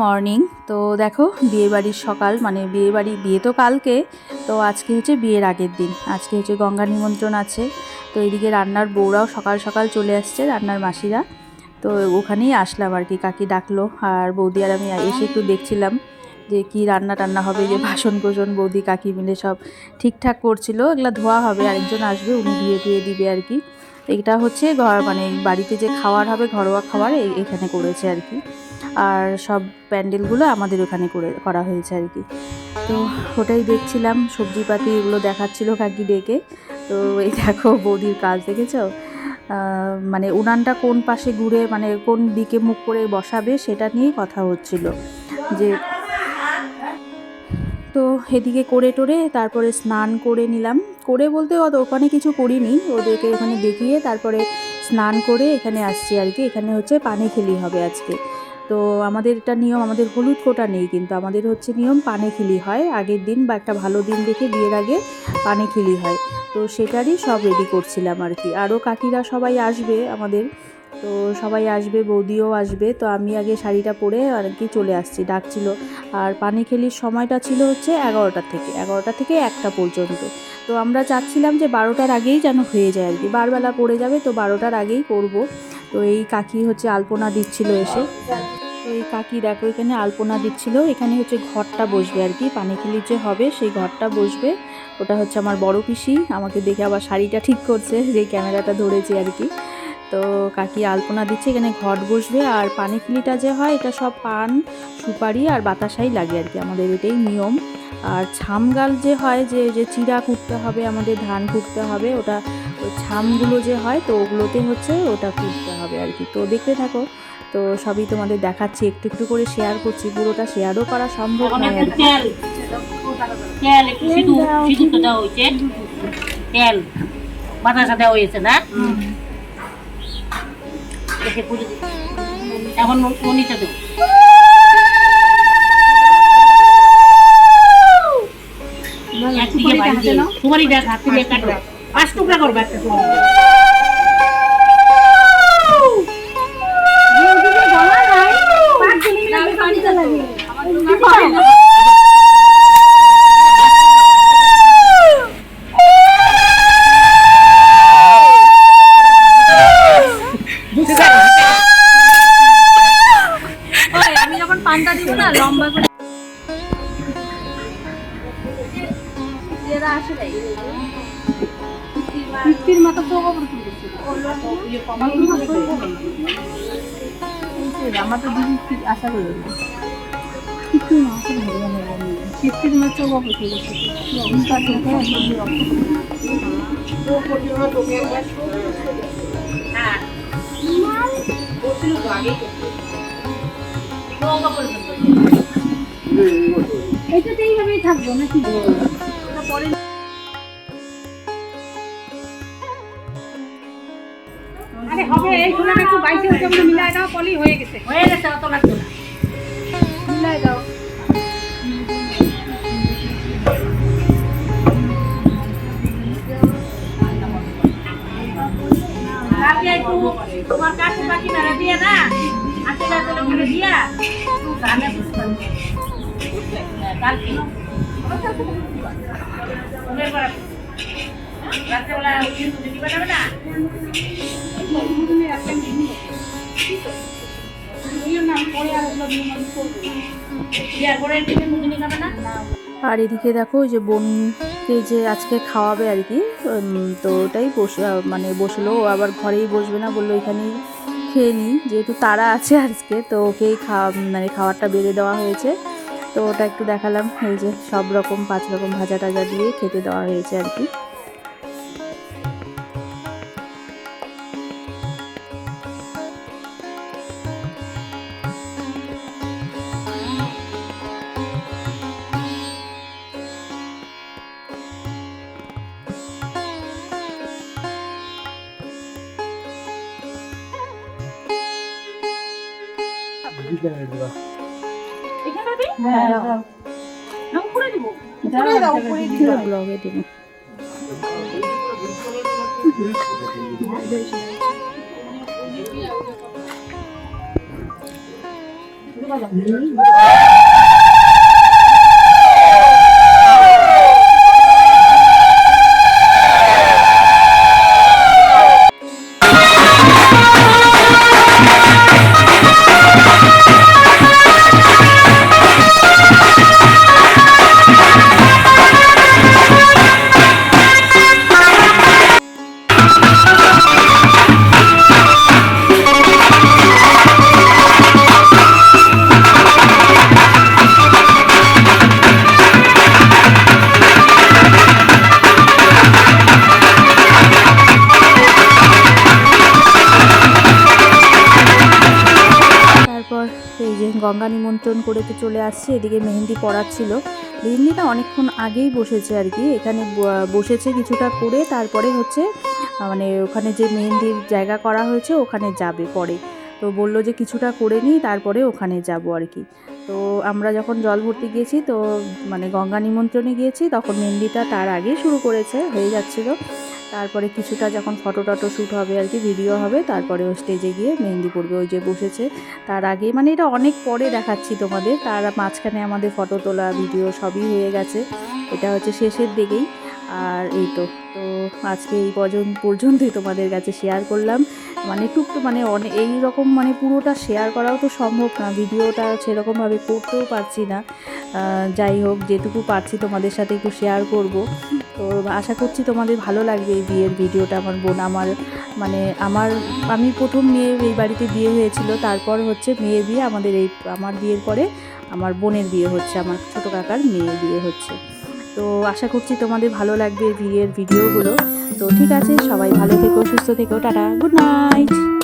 Morning তো দেখো, বিয়েবাড়ির সকাল মানে বিয়েবাড়ি, বিয়ে তো কালকে, তো আজকে হচ্ছে বিয়ের আগের দিন। আজকে হচ্ছে গঙ্গা নিমন্ত্রণ আছে। তো এদিকে রান্নার বউরাও সকাল সকাল চলে আসছে, রান্নার মাসিরা। তো ওখানেই আসলাম আর কি, কাকি ডাকলো, আর বৌদি আর আমি এসে একটু দেখছিলাম যে কি রান্না টান্না হবে, যে বাসন কোসন, বৌদি, কাকি মিলে সব ঠিকঠাক করছিল, এগুলো ধোয়া হবে, আরেকজন আসবে, উনি ধুয়ে ধুয়ে দিবে আর কি। এটা হচ্ছে ঘর মানে বাড়িতে যে খাওয়ার হবে, ঘরোয়া খাবার এখানে করেছে আর কি। আর সব প্যান্ডেলগুলো আমাদের ওখানে করে, করা হয়েছে আর কি। তো ওটাই দেখছিলাম, সবজিপাতি এগুলো দেখাচ্ছিল কাকি ডেকে। তো এই দেখো বৌদির কাজ দেখেছ? মানে উনানটা কোন পাশে ঘুরে মানে কোন দিকে মুখ করে বসাবে সেটা নিয়ে কথা হচ্ছিল। যে তো এদিকে করে টোরে তারপরে স্নান করে নিলাম। করে বলতে ওখানে কিছু করিনি, ওদেরকে ওখানে দেখিয়ে তারপরে স্নান করে এখানে আসছি আর কি। এখানে হচ্ছে পানি খেলি হবে আজকে। তো আমাদের এটা নিয়ম, আমাদের হলুদ কোটা নেই কিন্তু আমাদের হচ্ছে নিয়ম পানে খিলি হয়। আগের দিন বা একটা ভালো দিন দেখে বিয়ের আগে পানে খিলি হয়। তো সেটারই সব রেডি করছিলাম আর কি। আরও কাকিরা সবাই আসবে আমাদের। তো সবাই আসবে, বৌদিও আসবে। তো আমি আগে শাড়িটা পরে আর কি চলে আসছি। ডাকছিল। আর পানি খেলির সময়টা ছিল হচ্ছে এগারোটা থেকে। এগারোটা থেকে একটা পর্যন্ত। তো আমরা চাচ্ছিলাম যে বারোটার আগেই যেন হয়ে যায় আর কি। বারবেলা পড়ে যাবে তো বারোটার আগেই করব তো এই কাকি হচ্ছে আলপনা দিচ্ছিল এসে। তো এই কাকি দেখো, এখানে আলপনা দিচ্ছিল। এখানে হচ্ছে ঘরটা বসবে আর কি, পানিখিলির যে হবে সেই ঘরটা বসবে। ওটা হচ্ছে আমার বড় পিসি, আমাকে দেখে আবার শাড়িটা ঠিক করছে, যে ক্যামেরাটা ধরেছে আর কি। তো কাকি আলপনা দিচ্ছে, এখানে ঘট বসবে আর পানিখিলিটা যে হয়, এটা সব পান, সুপারি আর বাতাসাই লাগে আর কি, আমাদের এটাই নিয়ম। আর ছামগাল যে হয়, যে যে চিরা কুটতে হবে, আমাদের ধান কুটতে হবে, ওটা ছামগুলো যে হয় তো ওগুলোতে হচ্ছে ওটা কুটতে হবে আর কি। তো দেখতে থাকো তো সবই তোমাদের দেখাচ্ছি একটু একটু করে শেয়ার করছি পুরোটা শেয়ারও করা সম্ভব নয় আর তেল তেল একটু সিঁদুর সিঁদুর তো দেওয়া হয়েছে। বাতাসা দেওয়া হয়েছে না? দেখে পুজো এখন মনিটা দেবো। একদিকে ভাজবে সুপারি দেখ হাতে দিয়ে কাটবে পাঁচ টুকরা করব একটা আমার তো দিদি আশা করি ফিফটির মতো চোখ উঠে গেছে কি অবস্থা থেকে হ্যাঁ এটা এইভাবেই থাকব, নাকি? আরে হবে এই ফুলটা একটু বাইশের জন্য মিলাই দাও পলি হয়ে গেছে। হয়ে গেছে অত লাগতো না। মিলাই দাও। তোমার কাছে বাকি না দিয়ে না? আজকে রাতে করে দিয়া। বুঝতাম কালকে। আর এদিকে দেখো যে বোনকে যে আজকে খাওয়াবে আর কি তো ওটাই বসে মানে বসল। আবার ঘরেই বসবে না বলল, এখানেই খেয়ে নিই। যেহেতু তারা আছে আজকে, তো ওকেই খাওয়া মানে খাবারটা বেড়ে দেওয়া হয়েছে। তো ওটা একটু দেখালাম, এই যে সব রকম, পাঁচ রকম ভাজা টাজা দিয়ে খেতে দেওয়া হয়েছে আর কি। করে দিব? ব্লগে দিব গঙ্গা নিমন্ত্রণ করে তো চলে আসছি, এদিকে মেহেন্দি পড়াচ্ছিল মেহেন্দিটা অনেকক্ষণ আগেই বসেছে আর কি, এখানে বসেছে কিছুটা করে, তারপরে হচ্ছে মানে ওখানে যে মেহেন্দির জায়গা করা হয়েছে, ওখানে যাবে পরে। তো বলল যে কিছুটা করে নিই, তারপরে ওখানে যাব আর কি। তো আমরা যখন জল ভর্তি গিয়েছি তো মানে গঙ্গা নিমন্ত্রণে গিয়েছি, তখন মেহেন্দিটা তার আগেই শুরু করেছে, হয়ে যাচ্ছিল। তারপরে কিছুটা যখন ফটো টটো শ্যুট হবে আর কি ভিডিও হবে, তারপরে ও স্টেজে গিয়ে মেহেন্দি পড়বে ওই যে বসেছে। তার আগে মানে এটা অনেক পরে দেখাচ্ছি তোমাদের, তার মাঝখানে আমাদের ফটো তোলা ভিডিও সবই হয়ে গেছে। এটা হচ্ছে শেষের দিকেই। আর এই তো তো আজকে এই পর্যন্ত, পর্যন্তই তোমাদের কাছে শেয়ার করলাম। মানে টুক মানে অনেক এই রকম মানে পুরোটা শেয়ার করাও তো সম্ভব না ভিডিওটা সেরকমভাবে করতেও পারছি না। যাই হোক, যেটুকু পারছি তোমাদের সাথে একটু শেয়ার করব। তো আশা করছি তোমাদের ভালো লাগবে এই বিয়ের ভিডিওটা। আমার বোন আমার মানে আমার, আমি প্রথম মেয়ে এই বাড়িতে বিয়ে হয়েছিল, তারপর হচ্ছে মেয়ের বিয়ে, আমাদের এই, আমার বিয়ের পরে আমার বোনের বিয়ে হচ্ছে, আমার ছোটো কাকার মেয়ের বিয়ে হচ্ছে। তো আশা করছি তোমাদের ভালো লাগবে এই বিয়ের ভিডিওগুলো। তো ঠিক আছে, সবাই ভালো থেকো, সুস্থ থেকো, টাটা, গুড নাইট।